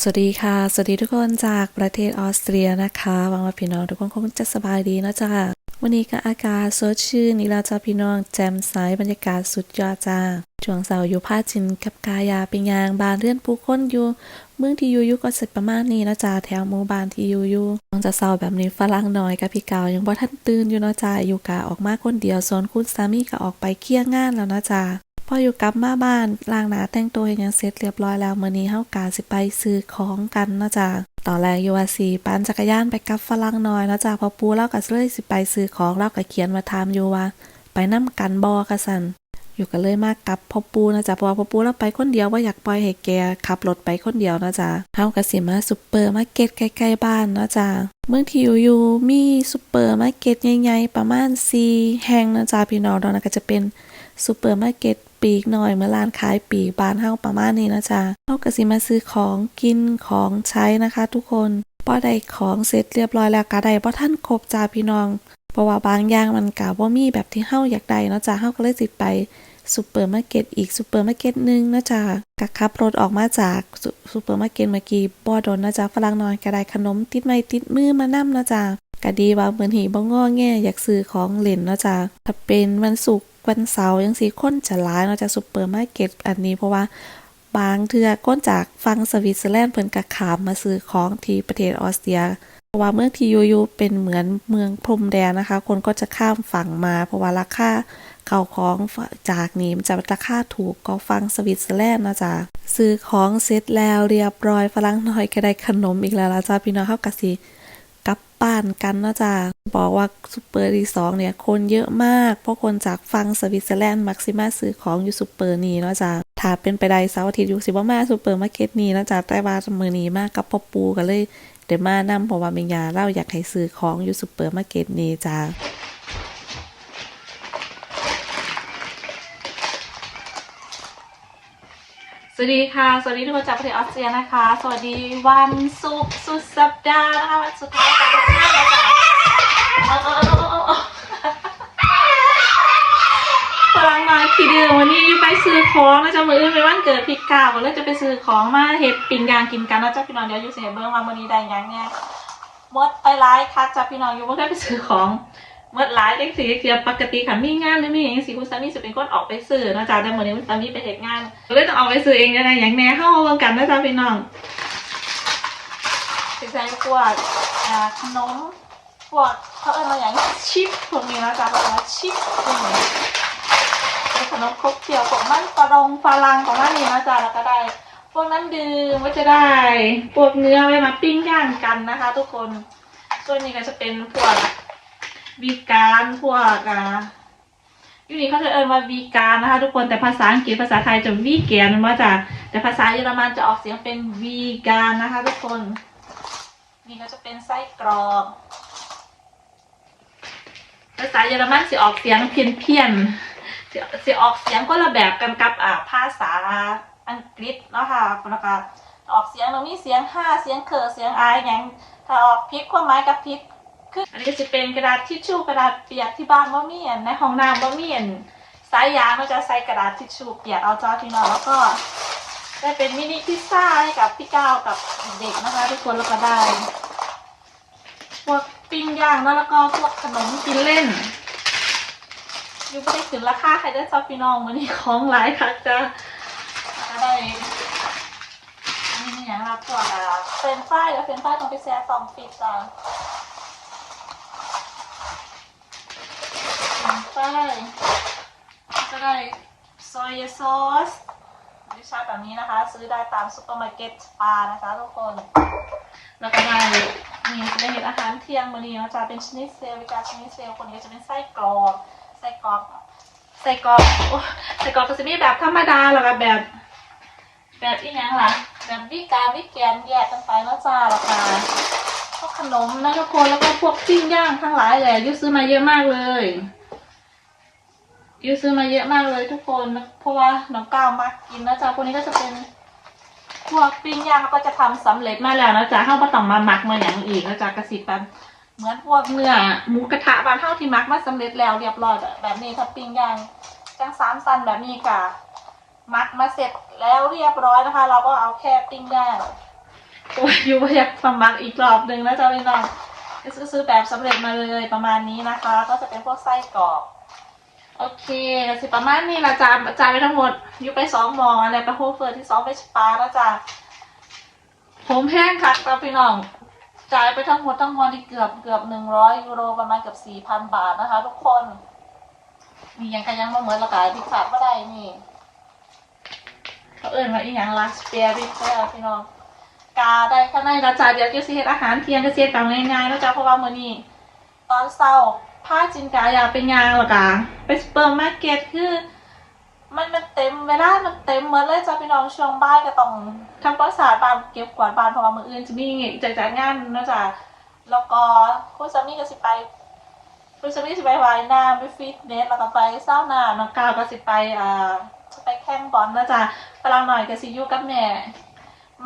สวัสดีค่ะ สวัสดีทุกคนจากประเทศออสเตรียนะคะหวังว่าพี่น้องทุกคนคงจะสบายดีนะจ๊ะวันนี้ก็อากาศสดชื่นนี่แล้วจ้าพี่น้องแจ่มใสบรรยากาศสุดยอดจ้าช่วงเสาร์อยู่พาจินกับกายาไปยางบานเรื่อนผู้คนอยู่เมืองที่อยู่อยู่ก็เสร็จประมาณนี้นะจ๊ะแถวหมู่บ้านที่อยู่อยู่ต้องจะเศร้าแบบนี้ฝรั่งน้อยกับพี่เกายังบ่ทันตื่นอยู่นะจ้าอยู่กะออกมาคนเดียวส่วนคุณสามีก็ออกไปเคลียร์งานแล้วนะจ๊ะ พออยู่กลับมาบ้านล้างหนาแต่งตัวเฮ็ดหยังเสร็จเรียบร้อยแล้วมื้อนี้เฮากาสิไปซื้อของกันนะจ้ะตอนแรกยูวาสิปั่นจักรยานไปกับฝรั่งน้อยนะจ้ะพอปูเล่าก็เลยสิไปซื้อของเล่าก็เขียนมาถามยูว่า ไปนํกันบ่กะสันอยู่ก็เลยมากกับพ่อปูนะจ๊ะเพราะว่าพ่อปูเราไปคนเดียวว่าอยากปล่อยให้แกขับรถไปคนเดียวนะจ๊ะเฮาก็สิมาซุปเปอร์มาร์เก็ตใกล้ๆบ้านนะจ้ะเมืองที่อยู่อยู่มีซุปเปอร์มาร์เก็ตใหญ่ๆประมาณ4แห่งนะจ๊ะพี่น้องตอนนั้นก็จะเป็นซูเปอร์มาร์เก็ต ปีกหน่อยเมื่อร้านขายปีกบานเฮาประมาณนี้นะจ๊ะเฮาก็สิมาซื้อของกินของใช้นะคะ ทุกคนพอได้ของเสร็จเรียบร้อยแล้วก็ได้บ่ทันครบจ้าพี่น้อง เพราะว่าบางอย่างมันก็บ่ามีแบบที่เฮาอยากได้เนาะจ้ะเฮาก็เลยสิไปซูเปอร์มาร์เก็ตอีกซูเปอร์มาร์เก็ตหนึ่งนะจ๊ะก็ขับรถออกมาจากซูเปอร์มาร์เก็ตเมื่อกี้บ่โดนนะจ๊ะฝรั่งน้อยก็ได้ขนมติดไม้ติดมือมานำนะจ๊ะก็ดีว่าเหมือนหีบ่งอแงอยากซื้อของเล่นนะจ๊ะถ้าเป็นวันศุกร์ วันเสาร์ยังสีค้นจะร้ายเนาจากซูเปอร์มาร์เก็ตอันนี้เพราะว่าบางเทือก้นจากฟังสวิตเซอร์แลนด์เพิ่นกระขามมาซื้อของที่ประเทศออสเตรียเพราะว่าเมืองที่ยูยูเป็นเหมือนเมืองพรมแดนนะคะ คนก็จะข้ามฝั่งมา เพราะว่าราคาเก่าของจากนี้มันจะราคาถูกก็ฟังสวิตเซอร์แลนด์นะจ๊ะซื้อของเสร็จแล้วเรียบร้อยฝรั่งน้อยก็ได้ขนมอีกแล้วละจ้าพี่น้องเฮากะสิ ป้านกันเนาะจ้าบอกว่าซูเปอร์ดีสองเนี่ยคนเยอะมาก เพราะคนจากฟังสวิตเซอร์แลนด์มักซิมาซื้อของอยู่ซูเปอร์นี้เนาะจ้าถ้าเป็นไปได้เสาร์อาทิตย์อยู่สิบ่มาซูเปอร์มาร์เก็ตนี้เนาะจ้าแต่ว่ามือนี้มากกับพ่อปูกันเลยเดี๋ยวมานํเพราะว่าเมียาเล่าอยากให้ซื้อของอยู่ซูเปอร์มาร์เก็ตนี้จ้า สวัสดีค่ะ สวัสดีทุกคนจากประเทศออสเตรียนะคะ สวัสดีวันศุกร์สุดสัปดาห์นะคะวันสุดท้ายของเดือนแล้วจ้ะเอาเอาเอาเอาเอาพลังมาทีเดียววันนี้อยู่ไปซื้อของแล้วจะมืออื่นไปวันเกิดพี่กาวก็เลยจะไปซื้อของมาเห็ดปิ้งยางกินกันนะจ๊ะพี่น้องเดี๋ยวยู่เสียเบิ้งว่าวันนี้ได้ยังเนี่ยมดไปร้ายคักจ้ะพี่น้องอยู่ว่ได้ไปซื้อของ เมื่อหลายเด็กสีเกียปกติค่ะมีงานหรือมีอย่างสิคุณสามีจะเป็นคนออกไปซื้อนะจ๊ะแต่เมื่อนี้คุณสามีไปเหตุงานเลยต้องออกไปซื้อเองยังไงอย่างแน่เข้ามาเบิ่งกันนะจ๊ะพี่น้องสิใส่พวกขนมพวกเขาเอิ้นมาอย่างชิปพวกนี้นะจ๊ะเพราะว่าชิปพวกนี้ขนมครกเคี่ยวพวกมันปลารงฝรั่งของมันนี่นะจ๊ะแล้วก็ได้พวกน้ำดื่มก็จะได้พวกเนื้อไว้มาปิ้งย่างกันนะคะ ทุกคนส่วนนี้ก็จะเป็นพวก วีการพวกอะยูนี่เขาจะเอิ้นว่าวีการนะคะทุกคนแต่ภาษาอังกฤษภาษาไทยจะวีแกนมาจากแต่ภาษาเยอรมันจะออกเสียงเป็นวีการนะคะทุกคน นี่ก็จะเป็นไส้กรอกภาษาเยอรมันสิออกเสียงเพี้ยนเพี้ยนๆสิสิออกเสียงคนละแบบกันกับอ่าภาษาอังกฤษเนาะค่ะแล้วก็ออกเสียงเรามีเสียงห้าเสียงเคอเสียงอายอย่างถ้าออกพิษความหมายกับพิษ คืออันนี้จะเป็นกระดาษทิชชู่กระดาษเปียกที่บ้านบ่มีอันในห้องน้ำบ่มีอันสายยางเราจะใส่กระดาษทิชชู่เปียกเอาจอพี่น้องแล้วก็ได้เป็นมินิพิซซ่าให้กับพี่ก้าวกับเด็กนะคะทุกคนแล้วก็ได้พวกปิ้งย่างนอะแล้วก็พวกขนมกินเล่นยูไม่ได้ถึงราคาใครได้จอพี่น้องมันนี่ของหลายค่ะจะแล้วก็ได้อันนี่อย่างละพวกอะเฟรนช์ฟรายแล้วเฟรนช์ฟรายต้องไปแช่สองฟิต จะไปก็ได้ซอยซอสวิชาแบบนี้นะคะ ซื้อได้ตามซุปเปอร์มาร์เก็ตปลานะคะทุกคน แล้วก็ได้นี่ได้เห็นอาหารเที่ยงมื้อนี้นาะจะเป็นชนิดเซลวิกาชนิดเซลคนนี้จะเป็นไส้กรอกไส้กรอกไส้กรอกไส้กรอกก็จะมีแบบธรรมดาแล้วก็แบบ แบบอีกอย่างล่ะแบบวิกาวิแกนแยกกันไปเนะจ้าแล้วก็พวกขนมนะทุกคนแล้วก็พวกปิ้งย่างทั้งหลายเลยยูซื้อมาเยอะมากเลย ยูซื้อมาเยอะมากเลยทุกคนเพราะว่าน้องก้าวมักกินนะจ๊ะพวกนี้ก็จะเป็นพวกปิ้งย่างเขาก็จะทำสำเร็จมาแล้วนะจ๊ะเข้ามาต้องมาหมักมาอย่างอีกนะจ๊ะกระสิบแบบเหมือนพวกเนื้อหมูกระทะบานเท่าที่มักมาสำเร็จแล้วเรียบร้อยแบบนี้ถ้าปิ้งย่างจังสามสันแบบนี้กะมักมาเสร็จแล้วเรียบร้อยนะคะ เราก็เอาแค่ปิ้งย่างโอ้ยอยู่อยากสมัครอีกรอบหนึ่งนะจ๊ะพี่น้องซื้อซื้อแบบสำเร็จมาเลยประมาณนี้นะคะ ก็จะเป็นพวกไส้กรอก โอเคก็สิประมาณนี้ละจ้าจ่ายไปทั้งหมดอยู่ไปสองหมออะไรไปโฮเฟิร์ที่สองไปสปาแล้วจ้าผมแห้งคักจ้าพี่น้องจ่ายไปทั้งหมดทั้งมวลที่เกือบเกือบหนึ่งร้อยยูโรประมาณเกือบสี่พันบาทนะคะ ทุกคนมียังกันยังมาเหมือนละกายที่ขาดไม่ได้นี่เขาเอิ่นว่าอีหยังลาสเปียริเตอร์พี่น้องกาได้ข้างในละจ้าเดี๋ยวจะสิเฮ็ดอาหารเที่ยงจะเสียกันง่ายๆแล้วจ้าเพราะว่ามื้อนี้ตอนเช้า พาจินกาอยากไปยางหรอกะไปซูเปอร์มาร์เก็ตคือ มันมันเต็มเวลามันเต็มหมดเลยจ้าพี่น้องช่วงบ่ายก็ต้องทำความสะอาดบ้านเก็บกวาดบ้านเพราะว่ามื้ออื่นจะมีจัดจัดงานนะจ้ะแล้วก็คุณสามีก็สิไปคุณสามีสิไปว่ายน้ำไปฟิตเนสแล้วก็ไปซาวน่าน้องก้าวก็สิไปอ่าไปแข่งบอลนะจ๊ะพลังหน่อยก็สิอยู่กับแม่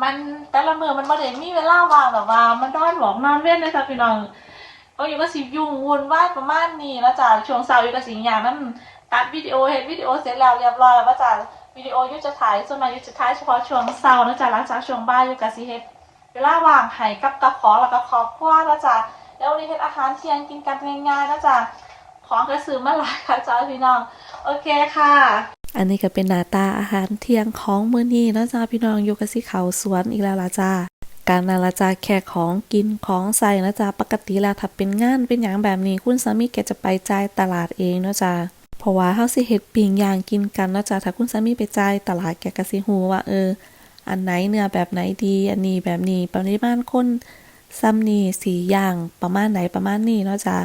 มันแต่ละมือมันบ่ได้มีเวลาว่างแบบว่า มันนอนหลอกนอนเว้นนะจ๊ะพี่น้อง ก็อยู่ก็สิยุ่งวุ่นวายประมาณนี้แล้วจ้ะช่วงเสาร์อยู่กับสิอย่างนั้นตัดวิดีโอเห็นวิดีโอเสร็จแล้วเรียบร้อยแล้วจ้ะวิดีโอยุจะถ่ายส่วนมายุจะถ่ายเฉพาะช่วงเสาร์นะจ๊ะหลังจากช่วงบ่ายอยู่กับสิเฮ็ดเวลาว่างให้กับกับขอแล้วก็คอบครัวนะจ๊ะแล้ววันนี้เฮ็ดอาหารเที่ยงกินกันง่ายๆนะจ๊ะของก็ซื้อมาหลายค่ะจ้าพี่น้องโอเคค่ะ อันนี้ก็เป็นหน้าตาอาหารเที่ยงของมื้อนี้นะจ้าพี่น้องอยู่กับสิเขาสวนอีกแล้วล่ะจ้า การนาละจาแค่ของกินของใส่นะจ๊ะปกติแล้วถ้าเป็นงานเป็นอย่างแบบนี้คุณสามีแกจะไปจ่ายตลาดเองเนาะจ๊ะเพราะว่าเฮาสิเฮ็ดปิ้งย่างกินกันเนาะจ๊ะถ้าคุณสามีไปจ่ายตลาดแกก็สิฮู้ว่า เออ อันไหนเนื้อแบบไหนดี อันนี้แบบนี้ปริมาณคนซ้ำนี่สีอย่างประมาณไหนประมาณนี้เนาะจ๊ะ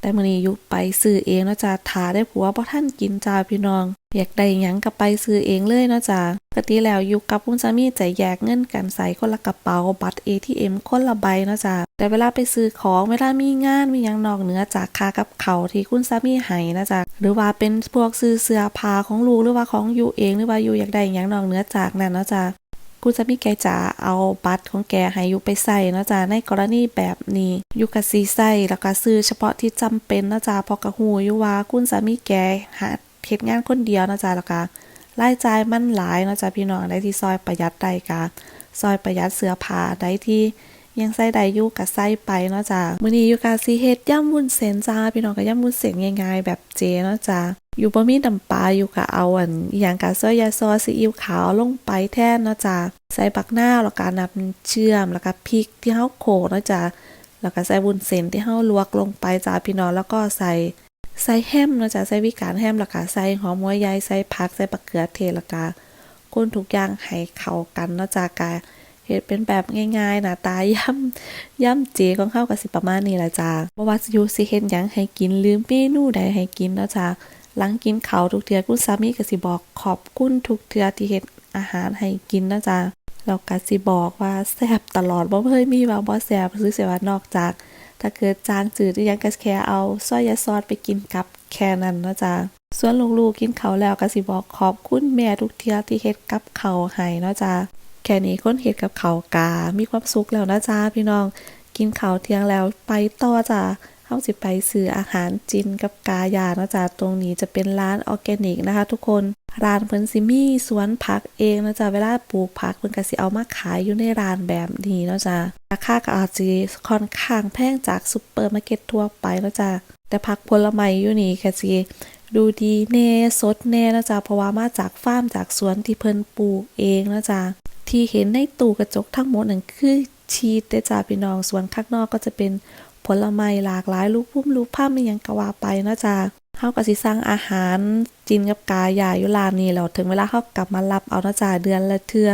แต่มื้อนี้ยู่ไปซื้อเองเนาะจ๊ะถ้าได้ผัวบ่ทันกินจ้าพี่น้อง อยากได้ยังก็ไปซื้อเองเลยเนาะจ๊ะปกติแล้วอยู่กับคุณสามีจะแยกเงินกันใส่คนละกระเป๋าบัตร ATM คนละใบเนาะจ๊ะแต่เวลาไปซื้อของเวลามีงานมียังนอกเหนือจากค่ากับเขาที่คุณสามีให้นะจ๊ะหรือว่าเป็นพวกซื้อเสื้อผ้าของลูกหรือว่าของอยู่เองหรือว่าอยู่อยากได้ยังนอกเหนือจากนั้นเนาะจ๊ะคุณสามีแกจะเอาบัตรของแกให้อยู่ไปใส่นะจ๊ะในกรณีแบบนี้อยู่กับซีใส่แล้วก็ซื้อเฉพาะที่จำเป็นนะจ๊ะพราะกระหูอยู่ว่าคุณสามีแกหา เฮ็ดงานคนเดียวนะจ๊ะแล้วก็รายจ่ายมันหลายนะจ๊ะพี่น้องได้ที่ซอยประหยัดได้กะซอยประหยัดเสื้อผ้าได้ที่ยังใส่ได้อยู่ก็ใส่ไปเนาะจ๊ะมื้อนี้อยู่กะสิเฮ็ดย่ำวุ้นเส้นจ้าพี่น้องก็ย่ำวุ้นเส้นง่ายๆแบบเจเนาะจ๊ะอยู่บ่มีน้ำปลาอยู่ก็เอาอันอย่างกะซอยยาซอซีอิ๊วขาวลงไปแทนเนาะจ๊ะใส่บักหน้าแล้วก็น้ำเชื่อมแล้วก็พริกที่เฮาโขลกเนาะจ๊ะแล้วก็ใส่วุ้นเส้นที่เฮาลวกลงไปจ้าพี่น้องแล้วก็ใส่ ใส่แฮมเนาะจ๊ะใส่วิการแฮมแล้วก็ใส่หอมหัวใหญ่ใส่ผักใส่บักเขือเทแล้วก็คนทุกอย่างให้เข้ากันเนาะจ๊ะกะเฮ็ดเป็นแบบง่ายๆหน้าตาย่ำย่ำเจของเข้าก็สิประมาณนี้ละจ้าบ่ว่าสิอยู่สิเฮ็ดหยังให้กินหรือเมนูใดให้กินเนาะจ๊ะหลังกินเขาทุกเทือคุณสามีก็สิบอกขอบคุณทุกเทือที่เฮ็ดอาหารให้กินเนาะจ๊ะแล้วก็สิบอกว่าแซ่บตลอดบ่เคยมีว่าบ่แซ่บคือสิว่านอกจาก ถ้าเกิดจางจืดยังก็แค่เอาซอยยาซอสไปกินกับแค่นั้นนะจ๊ะส่วนลูกๆกินเขาแล้วก็สิบอกขอบคุณแม่ทุกเที่ยที่เฮ็ดกับเขาให้นะจ๊ะแค่นี้คนเฮ็ดกับเขากา มีความสุขแล้วนะจ๊ะพี่น้อง กินเขาเที่ยงแล้วไปต่อจ้ะาสิไปซื้ออาหารจินกับกายาเนาะจ๊ะตรงนี้จะเป็นร้านออร์แกนิกนะคะ ทุกคนร้านเพิ่นสิมี่สวนผักเองนะจ๊ะเวลาปลูกผักเพิ่นก็สิเอามาขายอยู่ในร้านแบบนี้เนาะจ๊ะราคาก็อาจสิค่อนข้างแพงจากซุปเปอร์มาร์เก็ตทั่วไปเนาะจ๊ะแต่ผักผลไม้อยู่นี่ก็สิดูดีแน่สดแน่นะจ๊ะเพราะว่ามาจากฟาร์มจากสวนที่เพิ่นปลูกเองนะจ๊ะที่เห็นในตู้กระจกทั้งหมดนั่นคือชีสเด้อจ้าพี่น้องส่วนข้างนอกก็จะเป็น ผลไม้หลากหลายลูกพุ่มลูกผ้าไม่ยังกะว่าไปนะจ๊ะเฮากะสิสั่งอาหารจินกับกายาอยู่ร้านี่แล้วถึงเวลาเฮากลับมารับเอานะจ๊ะเดือนละเทือ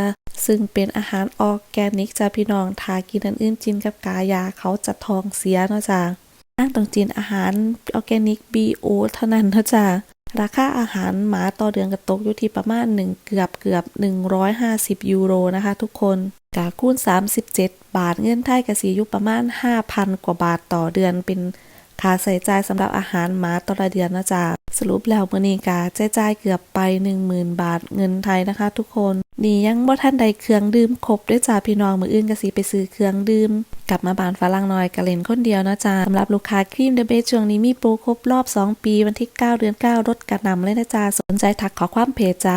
ซึ่งเป็นอาหารออร์แกนิกจ้าพี่น้องทากินอันอื่นจินกับกายาเขาจะทองเสียนะจ๊ะอ้างต้องจีนอาหารออร์แกนิก BO เท่านั้นนะจ๊ะ ราคาอาหารหมาต่อเดือนก็ตกอยู่ที่ประมาณ 1 เกือบเกือบ 150 ยูโรนะคะทุกคนกาคูณ 37 บาทเงินไทยกสีอยู่ประมาณ 5,000 กว่าบาทต่อเดือนเป็นค่าใส่จ่ายสำหรับอาหารหมาต่อเดือนนะจ๊ะ สรุปแล้วมื้อนี้กาใช้จ่ายเกือบไป 10,000 บาทเงินไทยนะคะ ทุกคนนี่ยังบ่ทันใดเครื่องดื่มครบด้วยจ้าพี่น้องมืออื่นก็สิไปซื้อเครื่องดื่ม กลับมาบานฝรั่งน้อยกะเล่นคนเดียวนะจ๊ะสำหรับลูกค้าครีมเดอะเบสช่วงนี้มีโปรครบรอบ 2 ปีวันที่ 9 เดือน 9ลดกระนำเลยนะจ๊ะสนใจทักขอความเพจจ้า